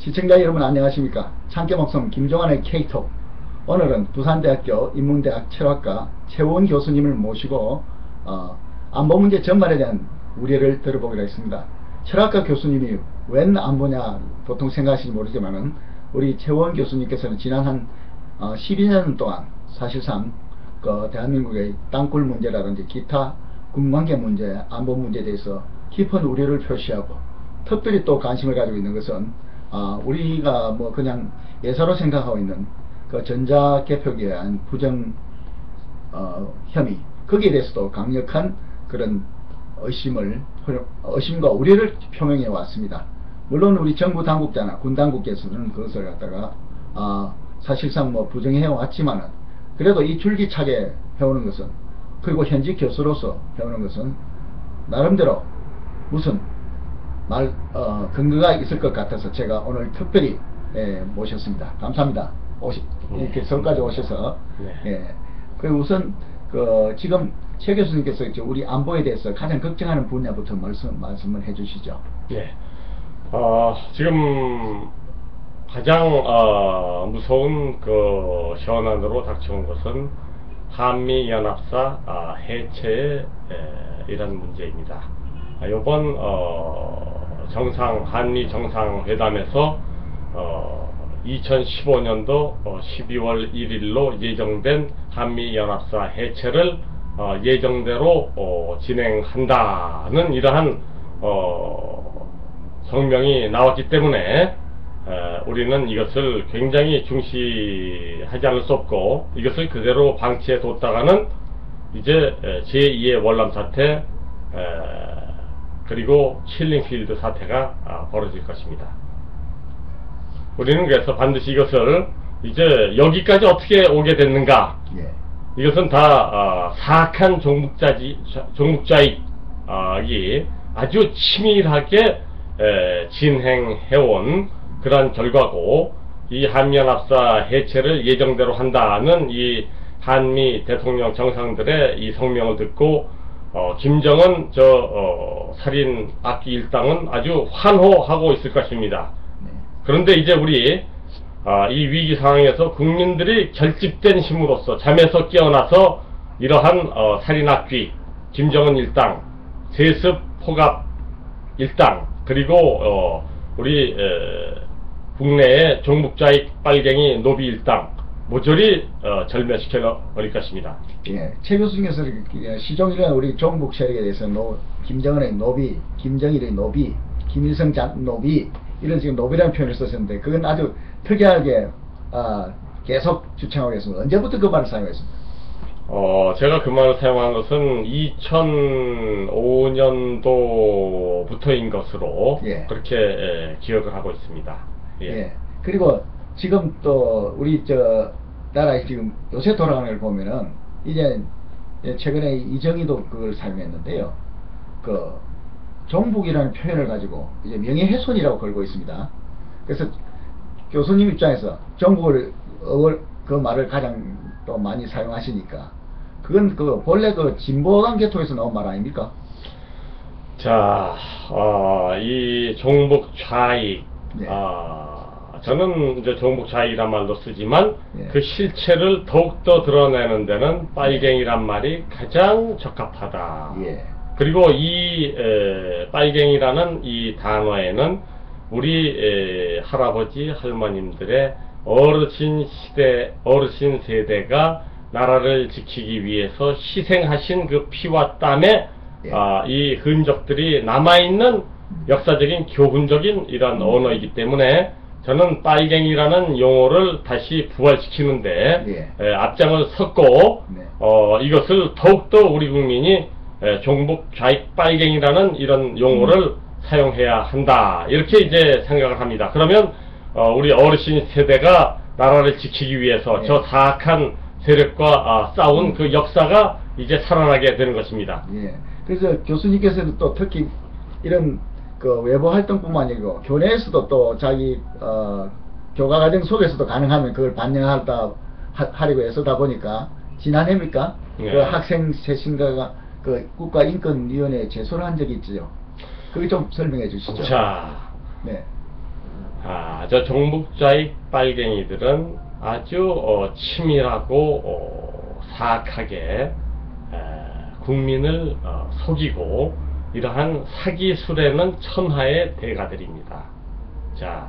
시청자 여러분 안녕하십니까? 참깨목성 김종환의 K톡 오늘은 부산대학교 인문대학 철학과 최원 교수님을 모시고 어, 안보 문제 전반에 대한 우려를 들어보기로 했습니다. 철학과 교수님이 웬 안보냐 보통 생각하실지 모르지만은 우리 최원 교수님께서는 지난 한 어, 12년 동안 사실상 그 대한민국의 땅굴 문제라든지 기타 군관계 문제, 안보 문제에 대해서 깊은 우려를 표시하고 특별히 또 관심을 가지고 있는 것은 아, 우리가 뭐 그냥 예사로 생각하고 있는 그 전자 개표기에 대한 부정 어, 혐의 거기에 대해서도 강력한 그런 의심을 의심과 우려를 표명해 왔습니다. 물론 우리 정부 당국자나 군 당국께서는 그것을 갖다가 아, 사실상 뭐 부정해 왔지만은 그래도 이 줄기차게 해오는 것은 그리고 현직 교수로서 해오는 것은 나름대로 무슨 말 어, 근거가 있을 것 같아서 제가 오늘 특별히 예, 모셨습니다. 감사합니다. 오시, 이렇게 서울까지 오셔서 네. 예. 그 우선 그 지금 최 교수님께서 이제 우리 안보에 대해서 가장 걱정하는 분야부터 말씀 말씀을 해주시죠. 예. 어, 지금 가장 어, 무서운 그 현안으로 닥쳐온 것은 한미 연합사 아, 해체의 에, 이런 문제입니다. 아, 이번 어, 정상 한미 정상회담에서 어, 2015년도 12월 1일로 예정된 한미 연합사 해체를 어, 예정대로 어, 진행한다는 이러한 어, 성명이 나왔기 때문에 에, 우리는 이것을 굉장히 중시하지 않을 수 없고 이것을 그대로 방치해 뒀다가는 이제 에, 제2의 월남 사태 에, 그리고 킬링필드 사태가 아, 벌어질 것입니다. 우리는 그래서 반드시 이것을 이제 여기까지 어떻게 오게 됐는가 예. 이것은 다 어, 사악한 종북자지, 종북자익이 아주 치밀하게 에, 진행해온 그러한 결과고 이 한미연합사 해체를 예정대로 한다는 이 한미 대통령 정상들의 이 성명을 듣고 어, 김정은 저 어, 살인 악기 일당은 아주 환호하고 있을 것입니다. 네. 그런데 이제 우리 아, 이 위기 상황에서 국민들이 결집된 힘으로써 잠에서 깨어나서 이러한 어, 살인 악귀, 김정은 일당, 세습 포갑 일당, 그리고 어, 우리 에, 국내의 종북자익 빨갱이 노비 일당 모조리 어, 절멸시켜 버릴 것입니다. 예, 최 교수님께서 이렇게 시종일관 우리 종북 세력에 대해서 노, 김정은의 노비, 김정일의 노비, 김일성 자, 노비 이런 지금 노비라는 표현을 썼었는데 그건 아주 특이하게 아, 계속 주창하고 있습니다. 언제부터 그 말을 사용했습니까? 어, 제가 그 말을 사용한 것은 2005년도부터인 것으로 예. 그렇게 에, 기억을 하고 있습니다. 예. 예. 그리고 지금 또 우리 저 나라에 지금 요새 돌아가는 걸 보면은 이제 예, 최근에 이정희도 그걸 사용했는데요. 그 종북이라는 표현을 가지고 이제 명예훼손이라고 걸고 있습니다. 그래서 교수님 입장에서 종북을 그 말을 가장 또 많이 사용하시니까 그건 그 본래 그 진보당 계통에서 나온 말 아닙니까? 자, 어, 이 종북 좌익, 네. 아, 저는 이제 종북 좌익이란 말도 쓰지만 예. 그 실체를 더욱더 드러내는 데는 빨갱이란 말이 가장 적합하다. 예. 그리고 이 에, 빨갱이라는 이 단어에는 우리 에, 할아버지 할머님들의 어르신 시대 어르신 세대가 나라를 지키기 위해서 희생하신 그 피와 땀에 예. 아, 이 흔적들이 남아있는 역사적인 교훈적인 이런 언어이기 때문에 저는 빨갱이라는 용어를 다시 부활시키는데 예. 에, 앞장을 섰고 네. 어, 이것을 더욱더 우리 국민이 에, 종북 좌익 빨갱이라는 이런 용어를 사용해야 한다. 이렇게 이제 생각을 합니다. 그러면 어, 우리 어르신 세대가 나라를 지키기 위해서 네. 저 사악한 세력과 아, 싸운 그 역사가 이제 살아나게 되는 것입니다. 예. 그래서 교수님께서는 또 특히 이런 그 외부 활동뿐만 아니고 교내에서도 또 자기 어, 교과 과정 속에서도 가능하면 그걸 반영하다 하, 하려고 애쓰다 보니까 지난해입니까? 네. 그 학생 쇄신가가 그 국가인권위원회에 제소를 한 적이 있죠. 그게 좀 설명해 주시죠. 자, 네. 아, 저 종북좌익 빨갱이들은 아주 어, 치밀하고 어, 사악하게 에, 국민을 어, 속이고 이러한 사기술에는 천하의 대가들입니다. 자,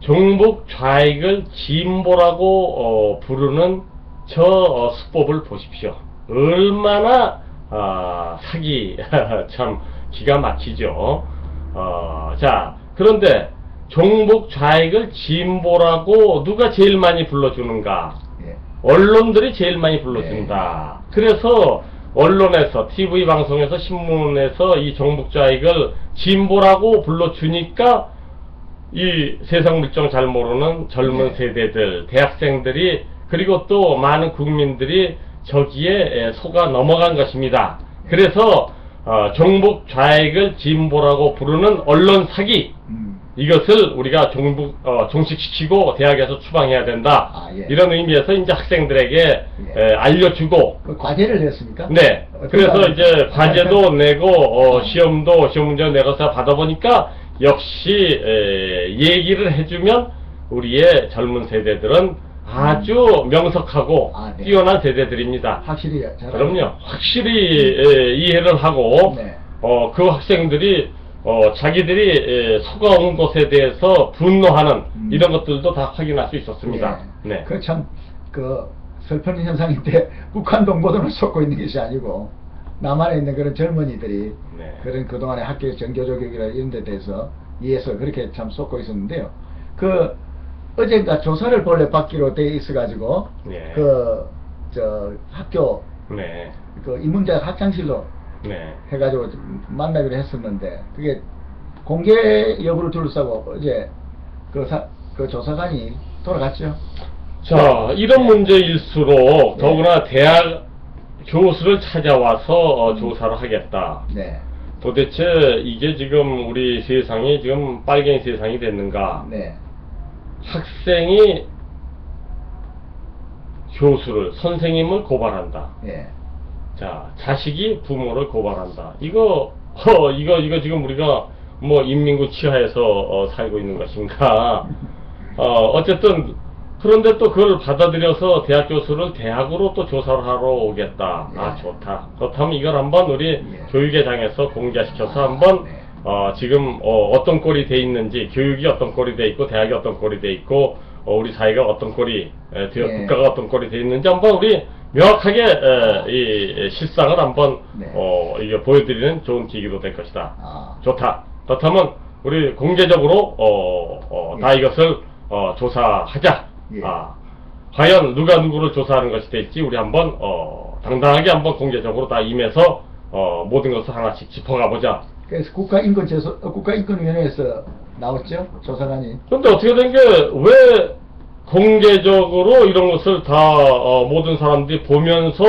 종북 좌익을 진보라고 어, 부르는 저 어, 수법을 보십시오. 얼마나 아, 사기 참 기가 막히죠. 어, 자, 그런데 종북 좌익을 진보라고 누가 제일 많이 불러주는가? 예. 언론들이 제일 많이 불러준다. 그래서 언론에서 TV 방송에서 신문에서 이 정북좌익을 진보라고 불러주니까 이 세상 물정 잘 모르는 젊은 네. 세대들, 대학생들이 그리고 또 많은 국민들이 저기에 에, 속아 넘어간 것입니다. 그래서 어, 종북 좌익을 진보라고 부르는 언론 사기 음. 이것을 우리가 종북, 어, 종식시키고 대학에서 추방해야 된다. 아, 예. 이런 의미에서 이제 학생들에게 예. 에, 알려주고, 그 과제를 냈습니까? 네. 그래서? 이제 과제도 내고, 어, 시험도, 시험 문제 내고서 받아보니까 역시, 에, 얘기를 해주면 우리의 젊은 세대들은 아주 명석하고 아, 네. 뛰어난 세대들입니다. 확실히 잘 그럼요. 확실히 에, 이해를 하고, 네. 어, 그 학생들이 어, 자기들이 에, 속아온 것에 대해서 분노하는 음. 이런 것들도 다 확인할 수 있었습니다. 예. 네. 그참 그 슬픈 현상인데 북한 동포들을 쏟고 있는 것이 아니고 남한에 있는 그런 젊은이들이 네. 그런 그동안의 학교 정교조교이나 이런 데 대해서 이해해서 그렇게 참 쏟고 있었는데요. 그 어젠가 조사를 본래 받기로 돼 있어 가지고 네. 그저 학교 네. 그 인문대학 학장실로 네. 해가지고 좀 만나기로 했었는데 그게 공개 여부를 둘러싸고 어제 그, 사, 그 조사관이 돌아갔죠. 자, 이런 문제일수록 네. 더구나 대학 교수를 찾아와서 어, 조사를 하겠다. 네. 도대체 이게 지금 우리 세상이 지금 빨갱이 세상이 됐는가? 네. 학생이 교수를, 선생님을 고발한다. 예. 자, 자식이 부모를 고발한다. 이거, 어, 이거, 이거 지금 우리가 뭐 인민군 치하에서 어, 살고 있는 것인가. 어, 어쨌든, 그런데 또 그걸 받아들여서 대학 교수를 대학으로 또 조사를 하러 오겠다. 아, 예. 좋다. 그렇다면 이걸 한번 우리 예. 교육회장에서 공개시켜서 아, 한번 네. 어, 지금 어, 떤 꼴이 돼 있는지, 교육이 어떤 꼴이 돼 있고, 대학이 어떤 꼴이 돼 있고, 어, 우리 사회가 어떤 꼴이, 에, 되어- 예. 국가가 어떤 꼴이 돼 있는지 한번 우리 명확하게 에, 이 실상을 한번 네. 어, 이게 보여드리는 좋은 기기도 될 것이다. 아. 좋다. 그렇다면 우리 공개적으로 어, 어, 예. 다 이것을 어, 조사하자. 예. 아, 과연 누가 누구를 조사하는 것이 될지 우리 한번 어, 당당하게 한번 공개적으로 다 임해서 어, 모든 것을 하나씩 짚어가 보자. 그래서 국가인권제소, 어, 국가인권위원회에서 나왔죠. 조사관이. 근데 어떻게 된 게 왜 공개적으로 이런 것을 다 어, 모든 사람들이 보면서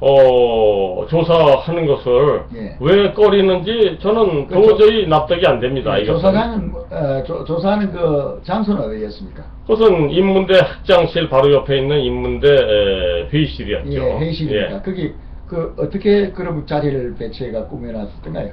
어, 조사하는 것을 예. 왜 꺼리는지 저는 그렇죠. 도저히 납득이 안 됩니다. 이것은. 조사관은 어, 조, 조사하는 그 장소는 어디였습니까? 그것은 인문대 학장실 바로 옆에 있는 인문대 에, 회의실이었죠. 예, 회의실이니까. 예. 거기 그 어떻게 그럼 자리를 배치해가 꾸며놨었던가요?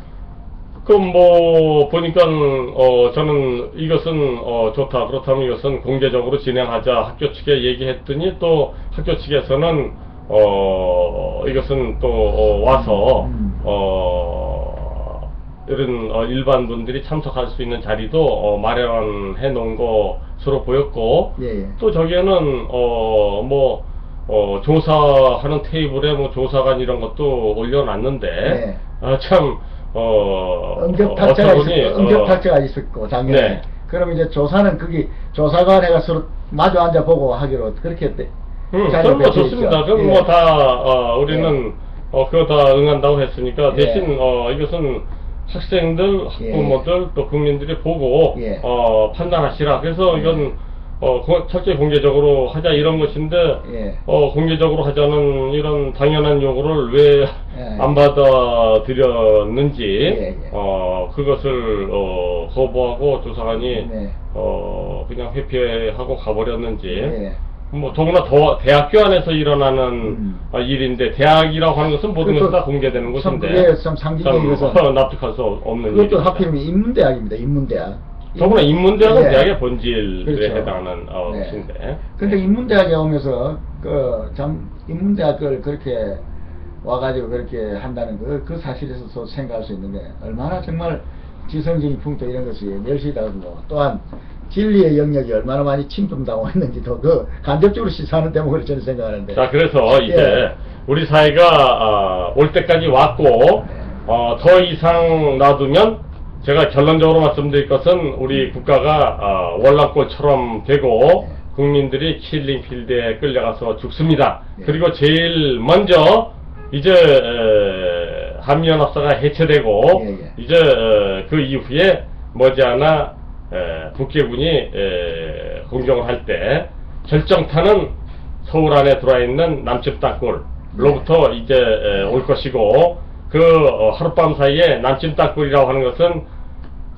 그럼 뭐 보니까 어 저는 이것은 어 좋다 그렇다면 이것은 공개적으로 진행하자 학교 측에 얘기했더니 또 학교 측에서는 어 이것은 또 어, 와서 음. 어 이런 어, 일반 분들이 참석할 수 있는 자리도 어, 마련해 놓은 것으로 보였고 예, 예. 또 저기에는 어뭐 어, 조사하는 테이블에 뭐 조사관 이런 것도 올려놨는데 네. 아, 참 어, 응급 어, 탁자가 어쩌니, 있었고, 응급 어, 탁자가 있었고 작년에. 네. 그럼 이제 조사는 거기 조사관회가 서로 마주 앉아 보고 하기로 그렇게 했대. 음, 그럼 뭐. 좋습니다. 그럼 예. 뭐 다 어, 우리는 어, 그거 다 응한다고 했으니까 예. 대신 어, 이것은 학생들, 학부모들 또 국민들이 보고 예. 어, 판단하시라. 그래서 예. 이건 어, 고- 철저히 공개적으로 하자 이런 것인데 예. 어, 공개적으로 하자는 이런 당연한 요구를 왜안 예. 받아들였는지 예, 예. 어, 그것을 어, 거부하고 조사관이 네. 어, 그냥 회피하고 가버렸는지 예. 뭐 더구나 더 대학교 안에서 일어나는 음. 어, 일인데 대학이라고 하는 것은 모든 것이 다 공개되는 참 곳인데 그게 참 상징적인 것은 납득할 수 없는 그것도 일입니다. 하필이면 인문대학입니다. 인문대학. 더구나 인문대학은 예. 대학의 본질에 그렇죠. 해당하는 어, 네. 것인데. 근데 인문대학에 오면서 그참 인문대학을 그렇게 와가지고 그렇게 한다는 그, 그 사실에서 생각할 수 있는데 얼마나 정말 지성적인 풍토 이런 것이 멸시당하고 또한 진리의 영역이 얼마나 많이 침범당했는지도 그 간접적으로 시사하는 대목으로 저는 생각하는데 자, 그래서 이제 예. 우리 사회가 아, 올 때까지 왔고 네. 어, 더 이상 놔두면 제가 결론적으로 말씀드릴 것은 우리 국가가 아, 월남골처럼 되고 네. 국민들이 킬링필드에 끌려가서 죽습니다. 네. 그리고 제일 먼저 이제 에, 한미연합사가 해체되고 예, 예. 이제 어, 그 이후에 머지않아 에, 북계군이 에, 공격을 할 때 결정타는 서울 안에 들어와 있는 남측 땅굴로부터 이제 에, 올 것이고 그 어, 하룻밤 사이에 남측 땅굴이라고 하는 것은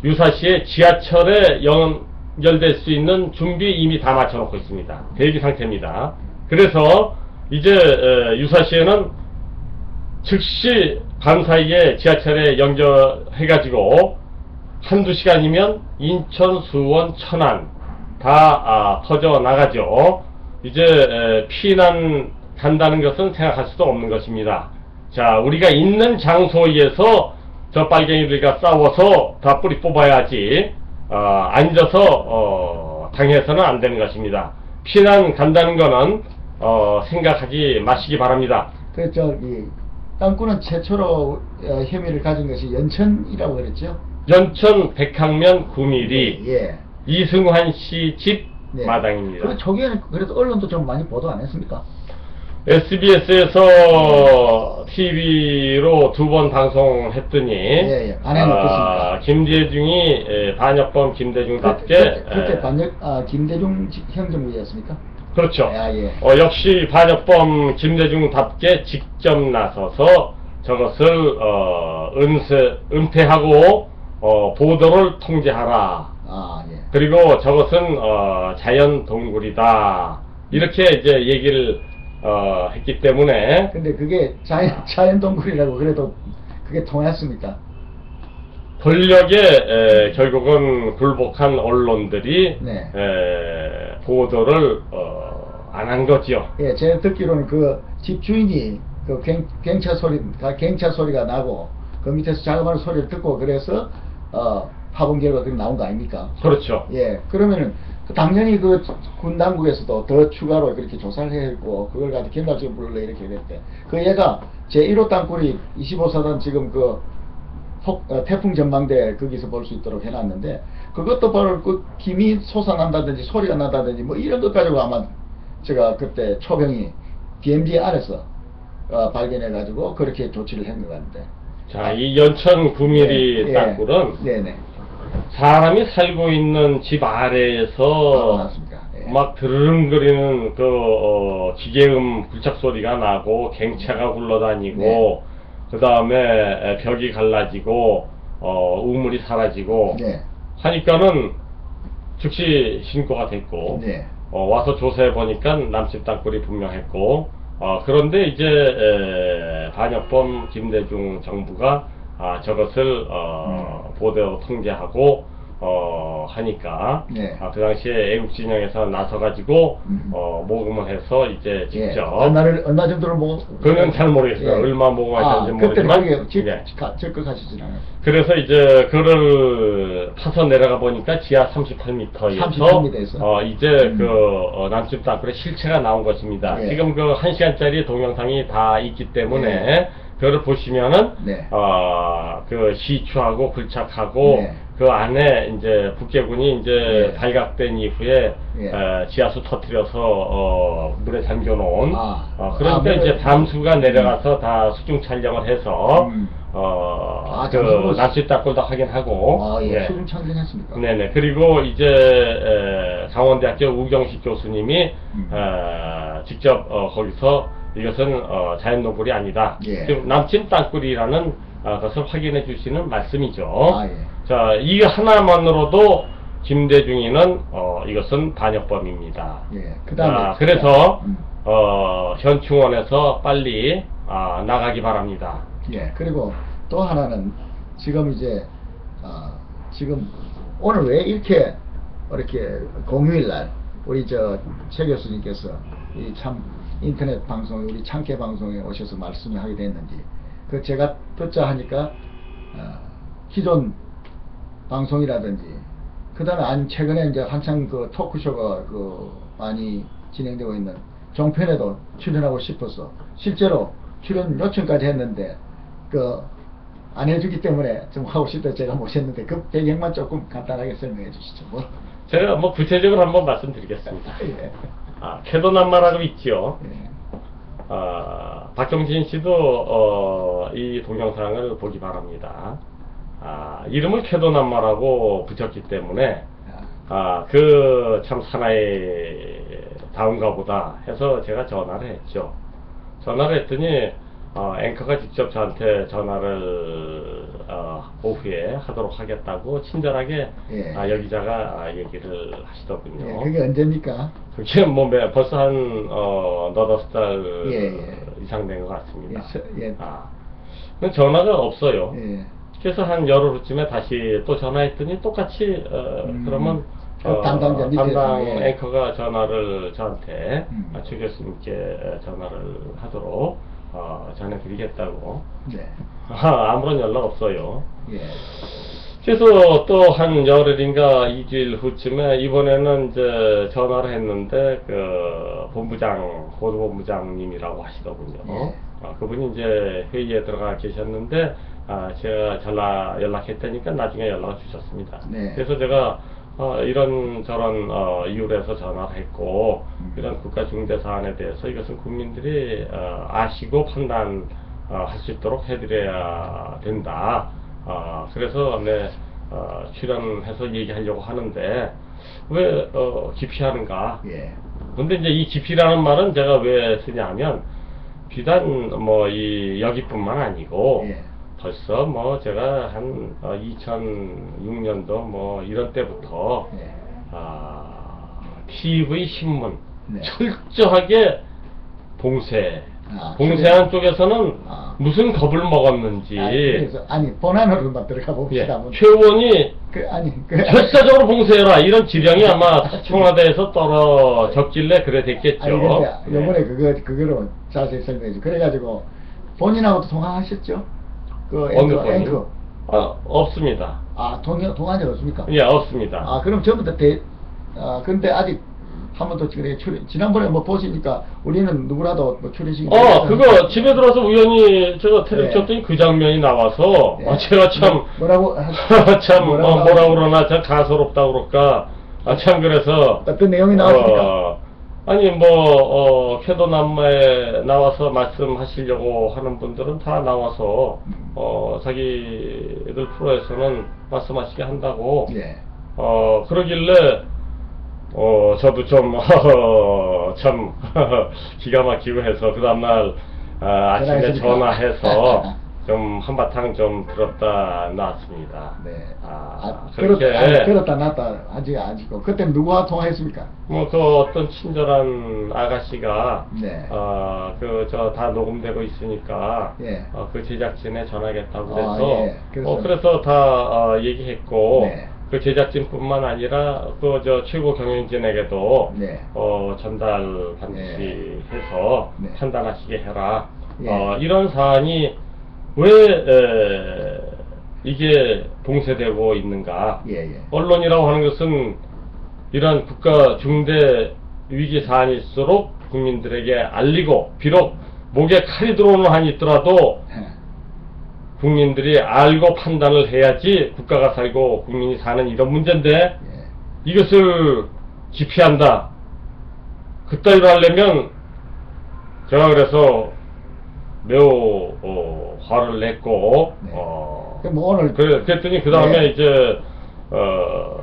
유사시에 지하철에 연결될 수 있는 준비 이미 다 맞춰놓고 있습니다. 대기 상태입니다. 그래서 이제 에, 유사시에는 즉시 밤 사이에 지하철에 연결해가지고 한두 시간이면 인천, 수원, 천안 다 아, 퍼져 나가죠. 이제 에, 피난 간다는 것은 생각할 수도 없는 것입니다. 자, 우리가 있는 장소에서 저 빨갱이들과 싸워서 다 뿌리 뽑아야지 어, 앉아서 어, 당해서는 안 되는 것입니다. 피난 간다는 거는 어, 생각하지 마시기 바랍니다. 그 저기 땅굴은 최초로 어, 혐의를 가진 것이 연천이라고 그랬죠. 연천 백항면 9mm 예. 이승환 씨집 네. 마당입니다. 그 초기에는 그래도 언론도 좀 많이 보도 안 했습니까? SBS에서 TV로 두 번 방송했더니 예, 예. 반응이 어떻습니까? 김대중이 에, 반역범 김대중답게 그때, 그때 에, 반역 아 김대중 지- 행정부였습니까? 그렇죠. 아, 예. 어, 역시 반역범 김대중답게 직접 나서서 저것을 어, 은세, 은폐하고 어, 보도를 통제하라. 아 예. 그리고 저것은 어, 자연 동굴이다. 이렇게 이제 얘기를 어, 했기 때문에 근데 그게 자연 자연 동굴이라고 그래도 그게 통했습니까? 권력에 에, 결국은 굴복한 언론들이 네. 에, 보도를 어, 안 한 거지요. 예, 제가 듣기로는 그 집주인이 그 갱, 경찰 소리, 가- 경찰 소리가 나고 그 밑에서 작업하는 소리를 듣고 그래서 어, 파본 결과가 나온 거 아닙니까? 그렇죠. 예, 그러면은 그 당연히 그 군 당국에서도 더 추가로 그렇게 조사를 했고 그걸 가지고 경찰청 불러 이렇게 됐대. 그 얘가 제 1호 땅굴이 25사단 지금 그 폭- 어, 태풍 전망대 거기서 볼 수 있도록 해놨는데 그것도 바로 그 김이 솟아난다든지 소리가 나다든지 뭐 이런 것 가지고 아마 제가 그때 초병이 DMZ 안에서 어, 발견해 가지고 그렇게 조치를 한것 같은데. 자, 이 연천 9mm 예, 땅굴은 예, 네네. 사람이 살고 있는 집 아래에서 아. 예. 막 드르릉거리는 그 어, 기계음 굴착 소리가 나고 갱차가 굴러다니고 네. 그 다음에 벽이 갈라지고 어, 우물이 사라지고 네. 하니까는 즉시 신고가 됐고 네. 어, 와서 조사해 보니까 남집 땅굴이 분명했고 어, 그런데 이제 에, 반역범 김대중 정부가 아, 저것을 어, 음. 보도로 통제하고 어, 하니까 네. 아, 그 당시에 애국 진영에서 나서 가지고 음. 어, 모금을 해서 이제 예. 직접 얼마를 얼마 정도를 뭐 그건 잘 모르겠어요. 얼마 모금하셨는지 아, 그때 모르지만, 거기에 직- 예. 가- 적극하시진 않아요. 그래서 이제 그를 파서 내려가 보니까 지하 38m에서 38m 에서? 어, 이제 음. 그 어, 남집 땅굴의 실체가 나온 것입니다. 예. 지금 그 1시간짜리 동영상이 다 있기 때문에 예. 그거를 보시면은 네. 어, 그 시추하고 굴착하고 네. 그 안에 이제 북계군이 이제 예. 발각된 이후에 예. 어, 지하수 터트려서 어, 물에 잠겨놓은 아. 어, 그러니까 아, 이제 밤수가 내려가서 다 수중 촬영을 해서 음. 어, 아, 그 잠수로 납치 땅굴도 확인하고 아, 예. 예. 수중 참전했습니까? 네네 그리고 이제 에, 강원대학교 우경식 교수님이 음. 어, 직접 어, 거기서 이것은 어, 자연동굴이 아니다. 예. 지금 남친 땅굴이라는 어, 것을 확인해 주시는 말씀이죠. 아, 예. 자, 이 하나만으로도 김대중이는 어, 이것은 반역범입니다. 예. 그다음에 자, 그래서 음. 어, 현충원에서 빨리 아, 나가기 바랍니다. 예. 그리고 또 하나는 지금 이제 아, 지금 오늘 왜 이렇게 이렇게 공휴일 날 우리 저 최 교수님께서 이참 인터넷 방송 우리 참깨 방송에 오셔서 말씀을 하게 됐는지 그 제가 듣자 하니까 어, 기존 방송이라든지 그다음에 아니 최근에 이제 한창 그 토크쇼가 그 많이 진행되고 있는 종편에도 출연하고 싶어서 실제로 출연 요청까지 했는데 그 안 해주기 때문에 좀 하고 싶다 제가 모셨는데 그 배경만 조금 간단하게 설명해 주시죠. 뭐. 제가 뭐 구체적으로 한번 말씀드리겠습니다. 예. 아, 캐도남마라고 있지요. 예. 아, 박경진 씨도 어, 이 동영상을 보기 바랍니다. 아, 이름을 캐도남마라고 붙였기 때문에 아, 그 참 사나이 다운가 보다 해서 제가 전화를 했죠. 전화를 했더니 어, 앵커가 직접 저한테 전화를 어, 오후에 하도록 하겠다고 친절하게 예. 아, 여기자가 아, 얘기를 하시더군요. 예, 그게 언제입니까? 그게 뭐 매- 벌써 한 어, 너다섯 달 예, 예. 이상 된 것 같습니다. 예, 서- 예. 아, 근데 전화가 없어요. 예. 그래서 한 열흘 후쯤에 다시 또 전화했더니 똑같이 어, 음, 그러면 그 담당자 밑에서, 담당 예. 앵커가 전화를 저한테 음. 아, 최 교수님께 전화를 하도록 어, 전해드리겠다고 네. 아, 아무런 연락 없어요. 예. 그래서 또 한 열흘인가 이주일 후쯤에 이번에는 이제 전화를 했는데 그 본부장 보도본부장님이라고 하시더군요. 예. 아, 그분이 이제 회의에 들어가 계셨는데 아, 제가 전화 연락했다니까 나중에 연락을 주셨습니다. 네. 그래서 제가 어, 이런 저런 어, 이유로 해서 전화를 했고 음. 이런 국가 중대 사안에 대해서 이것은 국민들이 어, 아시고 판단 어, 할수 있도록 해드려야 된다. 어, 그래서 네, 어, 출연해서 얘기하려고 하는데 왜 어, 기피하는가? 예. 근데 이제 이 기피라는 말은 제가 왜 쓰냐면 비단 뭐 이 여기뿐만 아니고 예. 벌써 뭐 제가 한 2006년도 뭐 이런 때부터 예. 아, TV 신문 네. 철저하게 봉쇄. 아, 봉쇄한 쪽에서는 아. 무슨 겁을 먹었는지 아니, 그래서 아니 본안으로만 들어가 예, 봅시다. 뭐. 최 의원이 그 아니 그 결사적으로 봉쇄해라 이런 지령이 아마 청와대에서 떨어졌길래 그래 됐겠죠. 아니 근데 네. 요번에 그거 그거로 자세히 설명해 줘. 그래가지고 본인하고도 통화하셨죠? 그 앵커 분이? 앵커. 아, 없습니다. 아 통화 통화한 적 없습니까? 예, 없습니다. 아 그럼 전부 다 대. 아 근데 아직 한 번도 그래 출연 지난번에 뭐 보시니까 우리는 누구라도 뭐 출연식. 어, 그거 집에 들어서 우연히 제가 네. 켰더니 그 장면이 나와서 네. 아, 제가 참 뭐 라고 참 뭐라고 어, 뭐라 그러나 참 가소롭다 그럴까 아 참 그래서 어떤 내용이 나왔습니까? 어, 아니 뭐 어, 캐도남마에 나와서 말씀하시려고 하는 분들은 다 나와서 음. 어, 자기들 프로에서는 말씀하시게 한다고 예. 어, 그러길래, 어, 저도 좀, 참, 기가 막히고 해서, 그 다음날, 아, 아침에? 전화해서, 좀, 한바탕 좀 들었다 놨습니다. 네. 아, 아, 그렇게, 그렇다, 아니, 그렇다 놨다 하지 아니고 그때 누구와 통화했습니까? 뭐, 그 어떤 친절한 아가씨가, 네. 어, 그, 저, 다 녹음되고 있으니까, 예. 어, 그 제작진에 전화하겠다고 아, 그래서, 예. 그래서- 어, 그래서 다, 어, 얘기했고, 네. 그 제작진뿐만 아니라, 그, 저, 최고 경영진에게도, 네. 어, 전달 반드시 해서 네. 판단하시게 해라. 예. 어, 이런 사안이 왜, 에, 이게 봉쇄되고 있는가. 예, 예. 언론이라고 하는 것은 이러한 국가 중대 위기 사안일수록 국민들에게 알리고 비록 목에 칼이 들어오는 한이 있더라도 예. 국민들이 알고 판단을 해야지 국가가 살고 국민이 사는 이런 문제인데 예. 이것을 기피한다. 그따위로 하려면 제가 그래서 매우 어, 화를 냈고 네. 어, 그럼 뭐 오늘 그래, 그랬더니 그 다음에 네. 이제 어,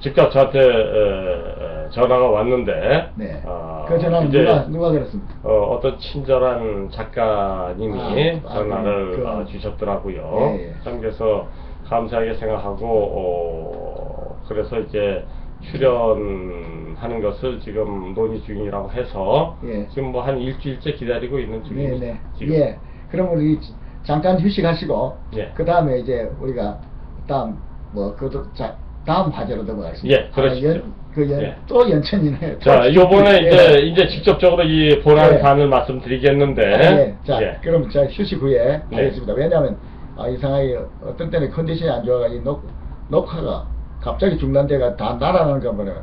직접 저한테 에, 에, 전화가 왔는데 네. 어, 그 전화는 이제 누가 누가 그랬습니까? 어, 어떤 친절한 작가님이 아, 아, 전화를 그- 어, 주셨더라고요. 예, 예. 참 그래서 감사하게 생각하고 어, 그래서 이제 출연하는 것을 지금 논의 중이라고 해서 예. 지금 뭐 한 일주일째 기다리고 있는 네, 중입니다. 네. 지금. 예. 그럼 우리 잠깐 휴식하시고 예. 그 다음에 이제 우리가 다음 뭐 그도 자 다음 화제로 넘어가겠습니다. 예, 그러시죠. 아, 연, 그 연, 예. 또 연천이네. 자, 또 요번에 예. 이제, 이제 직접적으로 이 본안 예. 사안을 말씀드리겠는데. 예. 자, 예. 그럼 자 휴식 후에 네. 하겠습니다. 왜냐하면 아, 이상하게 어떤 때는 컨디션이 안 좋아가 이 녹, 녹화가 갑자기 중단돼가 다 날아가는 거 보면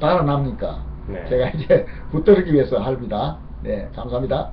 달아납니까? 네. 제가 이제 붙들기 위해서 합니다. 네, 감사합니다.